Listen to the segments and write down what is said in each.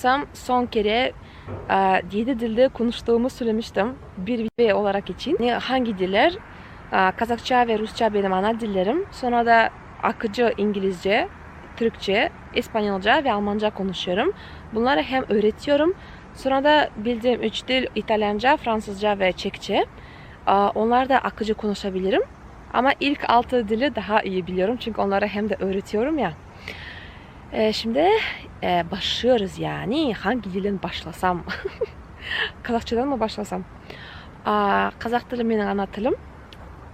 hatırlarsam son kere e, 7 dilde konuştuğumu söylemiştim bir video olarak için. Hangi diller? E, Kazakça ve Rusça benim ana dillerim. Sonra da akıcı İngilizce, Türkçe, İspanyolca ve Almanca konuşuyorum. Bunları hem öğretiyorum. Sonra da bildiğim üç dil İtalyanca, Fransızca ve Çekçe. E, Onlar da akıcı konuşabilirim. Ama ilk altı dili daha iyi biliyorum çünkü onları hem de öğretiyorum ya. E, şimdi e, başlıyoruz yani. Hangi dilin başlasam? Kazakçadan mı başlasam? Aa, Қазақ тілі менің ана тілім.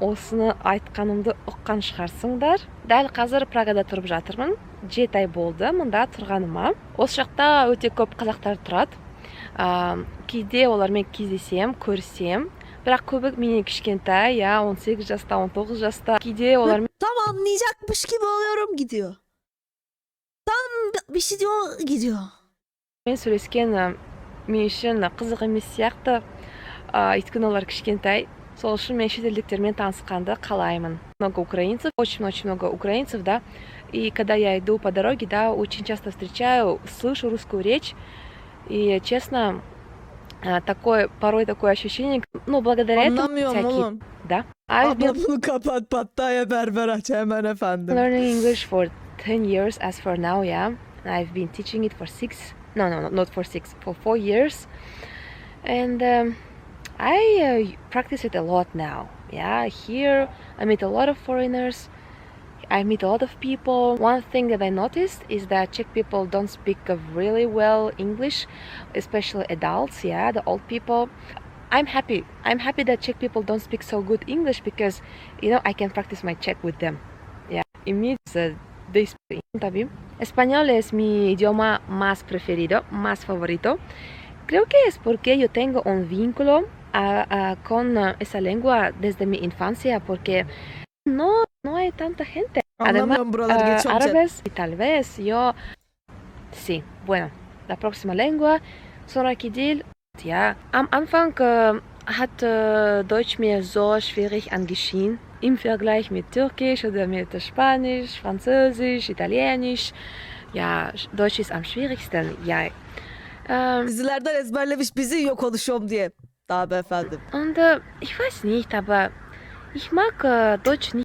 Осыны айтқанымды ұққан шығарсыңдар. Дәл қазір Прагада тұрып жатырмын. Жеті ай болды мында тұрғаныма. Осы жақта өте көп қазақтар тұрады. Aa, кейде олармен кездесем, көрсем. Бірақ көбі менен кішкентай, я 18 жаста, 19 жаста. Кейде олармен Tam anlayacakmış gibi oluyorum gidiyor. Tam bir şey diyor gidiyor. мен сөйлескен ы, мен үшін қызық емес сияқты а, өйткені олар кішкентай сол үшін мен шетелдіктермен танысқанды қалаймын много украинцев очень очень много украинцев да и когда я иду по дороге да очень часто встречаю слышу русскую речь и честно а, такое порой такое ощущение ну благодаря этому Anlamıyorum всякие oğlum. да I've been Abla bunu kapat Pattaya berber aç hemen efendim. learning English for 10 years as for now, yeah. I've been teaching it for six, no, no, no not for six, for four years. And um, I uh, practice it a lot now. Yeah, here I meet a lot of foreigners. I meet a lot of people. One thing that I noticed is that Czech people don't speak really well English, especially adults, yeah, the old people. I'm happy. I'm happy that Czech people don't speak so good English because, you know, I can practice my Czech with them. Yeah, it means uh, Español es mi idioma más preferido, más favorito. Creo que es porque yo tengo un vínculo con ah, esa lengua desde mi infancia, porque no, no hay tanta gente. Ah, geçiyorum. chat. árabes y tal vez yo sí bueno la próxima lengua sonraki dil ja am Anfang äh, hat äh, Deutsch mir so schwierig angeschienen im Vergleich mit Türkisch oder mit Spanisch, Französisch, Italienisch. Ja, Deutsch ist am schwierigsten. Ja. Ähm, Dizilerden ezberlemiş bizi yok oluşum diye. Daha be efendim. und äh, ich weiß nicht, aber ich mag äh, Deutsch nicht.